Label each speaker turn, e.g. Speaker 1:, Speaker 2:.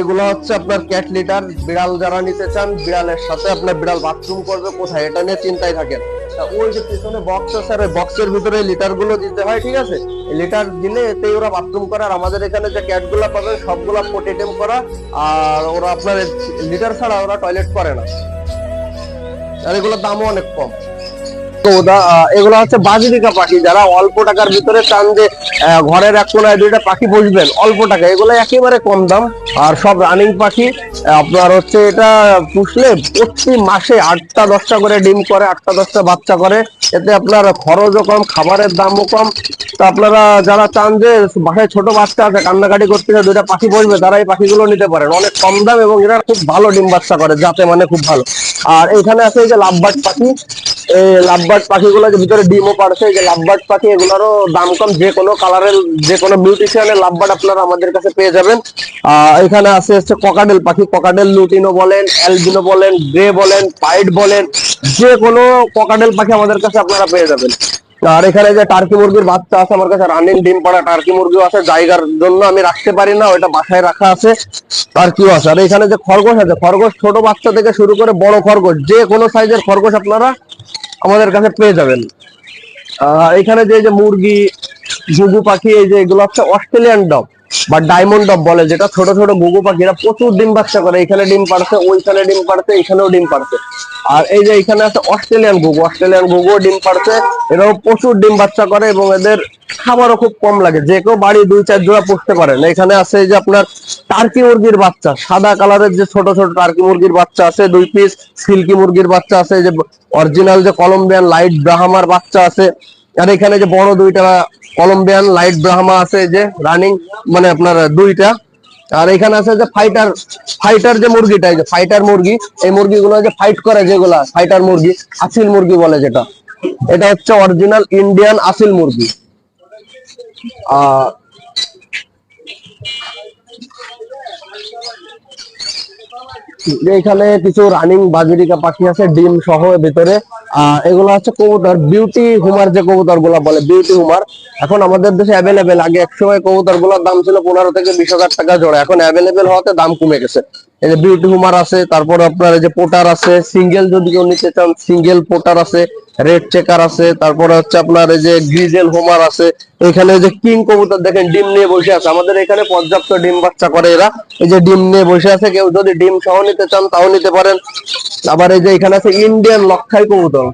Speaker 1: এগুলো হচ্ছে আপনার ক্যাট লিটার বিড়াল যারা নিতে চান, বিড়ালের সাথে আপনার বিড়াল বাথরুম করবে কোথায়, এটা নিয়ে চিন্তায় থাকেন। ওই যে পিছনে বক্স আছে, আর বক্সের ভিতরে লিটারগুলো দিতে হয়, ঠিক আছে? লিটার দিলে এতে ওরা বাথরুম করে, আর আমাদের এখানে যে ক্যাটগুলা পাবেন, সবগুলা পোটেটেম করা, আর ওরা আপনার লিটার ছাড়া ওরা টয়লেট করে না। আর এগুলোর দামও অনেক কম। এগুলো হচ্ছে বাজরিকা পাখি। যারা অল্প টাকার ভিতরে চান যে ঘরের এক কোনায় দুইটা পাখি বসবেন, অল্প টাকা। এগুলো একেবারে কম দাম। আর সব রানিং পাখি, আপনার হচ্ছে এটা পুষলে প্রতি মাসে আটটা, দশটা করে ডিম করে, আটটা, দশটা বাচ্চা করে। এতে আপনার খরচও কম, খাবারের দামও কম। তো আপনারা যারা চান যে, বাসায় ছোট বাচ্চা আছে, কান্নাকাটি করতে দুইটা পাখি বসবে, তারা এই পাখিগুলো নিতে পারেন। অনেক কম দাম এবং এরা খুব ভালো ডিম বাচ্চা করে যাতে মানে খুব ভালো। আর এখানে আছে এই যে লাভবার্ড পাখি। এই লাভবার্ড পাখিগুলো যে ভিতরে ডিমও পারছে যে লাভবার্ড পাখি, এগুলোরও দাম কম। যে কোনো কালারের যে কোনো বিউটিশিয়ানের লাভবার্ড আপনারা আমাদের কাছে পেয়ে যাবেন। এখানে আছে হচ্ছে ককাডেল পাখি। ককাডেল লুটিনো বলেন অ্যালবিনো বলেন গ্রে বলেন পাইট বলেন, যে কোনো ককাডেল পাখি আমাদের কাছে আপনারা পেয়ে যাবেন। আর এখানে যে টার্কি মুরগির বাচ্চা আছে আমার কাছে রানিং ডিম পাড়া টার্কি মুরগিও আছে, জায়গার জন্য আমি রাখতে পারি না ওটা বাসায় রাখা আছে টার্কিও আছে। আর এখানে যে খরগোশ আছে, খরগোশ ছোট বাচ্চা থেকে শুরু করে বড় খরগোশ, যে কোনো সাইজের খরগোশ আপনারা আমাদের কাছে পেয়ে যাবেন। এখানে যে যে মুরগি, ঘুঘু পাখি, এই যে এগুলো হচ্ছে অস্ট্রেলিয়ান ডব বা ডায়মন্ড ডব বলে, যেটা ছোট ছোট ঘুঘু পাখিরা প্রচুর ডিম বাচ্চা করে। এখানে ডিম পারছে ওইখানে ডিম পারছে এখানেও ডিম পারছে আর এই যে এখানে আছে অস্ট্রেলিয়ান ঘুঘু, অস্ট্রেলিয়ান ঘুঘুও ডিম পারছে এরাও প্রচুর ডিম বাচ্চা করে এবং এদের খাবারও খুব কম লাগে। যে কেউ বাড়ি দুই, চার জোড়া পুষতে পারেন এখানে আছে এই যে আপনার টার্কি মুরগির বাচ্চা, সাদা কালারের যে ছোট ছোট টার্কি মুরগির বাচ্চা আছে, দুই পিস সিল্কি মুরগির বাচ্চা আছে যে অরিজিনাল যে কলম্বিয়ান লাইট ব্রাহামার বাচ্চা আছে। আর এখানে যে বড় দুইটা কলম্বিয়ান লাইট ব্রাহ্মা আছে যে রানিং মানে আপনার দুইটা। আর এখানে আছে যে ফাইটার ফাইটার যে মুরগিটা, এই যে ফাইটার মুরগি, এই মুরগিগুলো যে ফাইট করে যেগুলা ফাইটার মুরগি আসিল মুরগি বলে যেটা। এটা হচ্ছে অরিজিনাল ইন্ডিয়ান আসিল মুরগি। আহ এখানে কিছু রানিং বাজুরিকা পাখি আছে, ডিম সহ ভিতরে। এগুলো হচ্ছে কবুতর বিউটি হুমার যে কবুতর বলে বিউটি হুমার এখন আমাদের দেশে অ্যাভেলেবেল আগে এক সময় কবুতরগুলোর দাম ছিল পনেরো থেকে বিশ হাজার টাকা জোড়া। এখন অ্যাভেলেবেল হওয়াতে দাম কমে গেছে। এই যে বিউটি হুমার আছে, তারপর আপনার এই যে পোটার আছে সিঙ্গেল যদি কেউ নিতে চান সিঙ্গেল পোটার আছে। রেড চেকার আছে, তারপরে হচ্ছে আপনার এই যে গ্রিজেল হোমার আছে, এখানে যে কিং কবুতর দেখেন, ডিম নিয়ে বসে আছে। আমাদের এখানে পর্যাপ্ত ডিম বাচ্চা করে এরা। এই যে ডিম নিয়ে বসে আছে, কেউ যদি ডিম সহ নিতে চান, তাও নিতে পারেন। আবার এই যে এখানে আছে ইন্ডিয়ান লক্ষাই কবুতর।